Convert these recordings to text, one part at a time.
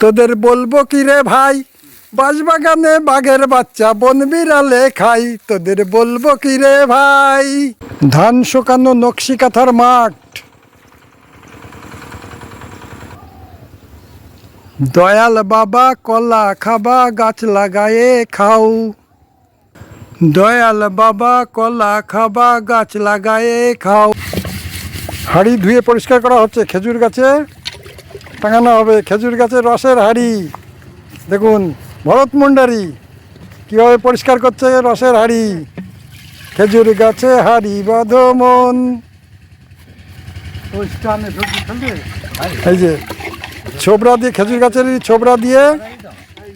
তোদের বলব কি রে ভাই? বাঁশবাগানে বাঘের বাচ্চা বন বিড়ালে খাই। তোদের বলব কি রে ভাই? ধান শুকানো নকশি কাঁথার মাঠ। দয়াল বাবা কলা খাবা, গাছ লাগায়ে খাও। দয়াল বাবা কলা খাবা, গাছ লাগায়ে খাও। হাড়ি ধুয়ে পরিষ্কার করা হচ্ছে খেজুর গাছে। টাঙানো হবে খেজুর গাছের রসের হাড়ি। দেখুন, ভরত মুন্ডারি কীভাবে পরিষ্কার করছে রসের হাড়ি। খেজুর গাছে হাড়ি বাঁধমন এই যে ছোবরা দিয়ে, খেজুর গাছের ছোবরা দিয়ে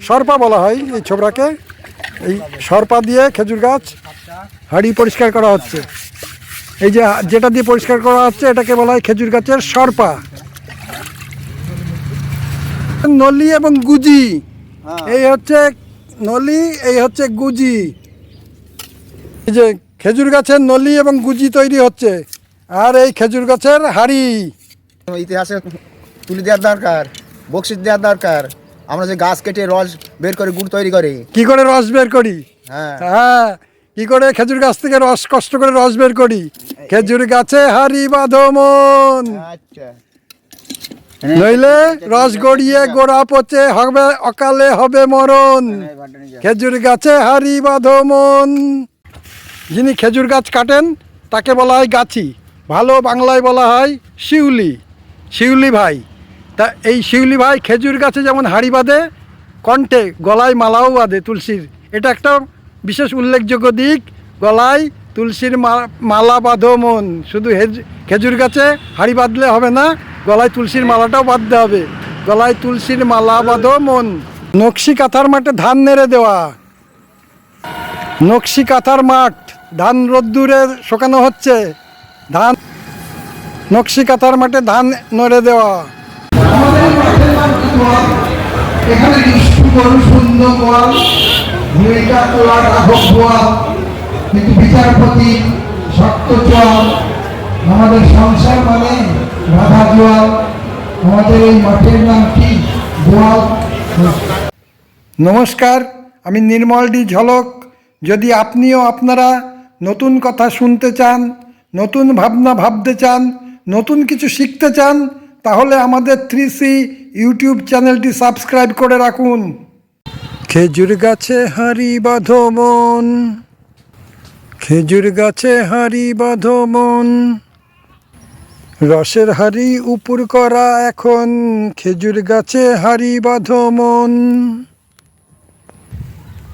সরপা বলা হয় এই ছোবরাকে এই সরপা দিয়ে খেজুর গাছ হাড়ি পরিষ্কার করা হচ্ছে। এই যে, যেটা দিয়ে পরিষ্কার করা হচ্ছে, এটাকে বলা হয় খেজুর গাছের সরপা। নলি এবং গুজি। এই হচ্ছে নলি এই হচ্ছে গুজি। এই যে খেজুর গাছের নলি এবং গুজি তৈরি হচ্ছে আর এই খেজুর গাছের হাড়ি। ইতিহাসে তুলে দেওয়ার দরকার বকশিস দেওয়ার দরকার। আমরা যে গাছ কেটে রস বের করে গুড় তৈরি করি। কি করে রস বের করি? হ্যাঁ। হ্যাঁ কি করে খেজুর গাছ থেকে রস কষ্ট করে রস বের করি? খেজুর গাছে হাড়ি বাঁধমন আচ্ছা। নইলে রস গড়িয়ে গোড়া পচে হবে অকালে হবে মরণ। খেজুর গাছে হারি হাড়ি বাঁধমন যিনি খেজুর গাছ কাটেন তাকে বলা হয় গাছি। ভালো বাংলায় বলা হয় শিউলি। শিউলি ভাই। তা এই শিউলি ভাই খেজুর গাছে যেমন হাড়ি বাঁধে কণ্ঠে গলায় মালাও বাঁধে তুলসীর। এটা একটা বিশেষ উল্লেখযোগ্য দিক। গলায় তুলসীর মা- মালা বাঁধো মন। শুধু খেজুর গাছে হাড়ি বাঁধলে হবে না গলায় তুলসীর মালাটাও বাঁধতে হবে। গলায় তুলসীর মালা বাঁধো মন। নকশি কাঁথার মাঠে ধান নেড়ে দেওয়া। নকশি কাঁথার মাঠ, ধান রোদ্দুরে শোকানো হচ্ছে। ধান, নকশি কাঁথার মাঠে ধান নড়ে দেওয়া। বিচারপতি চোয়াল। আমাদের সংসার মানে রাধা জোয়াল আমাদের এই নমস্কার, আমি নির্মল ডি ঝলক। যদি আপনিও আপনারা নতুন কথা শুনতে চান, নতুন ভাবনা ভাবতে চান, নতুন কিছু শিখতে চান, তাহলে আমাদের থ্রি সি ইউটিউব চ্যানেলটি সাবস্ক্রাইব করে রাখুন। খেজুর গাছে হাড়ি বাঁধমন খেজুর গাছে হাড়ি বাঁধমন রসের হাড়ি উপর করা এখন, খেজুর গাছে হাড়ি বাঁধমন।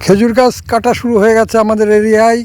খেজুর গাছ কাটা শুরু হয়ে গেছে আমাদের এরিয়ায়।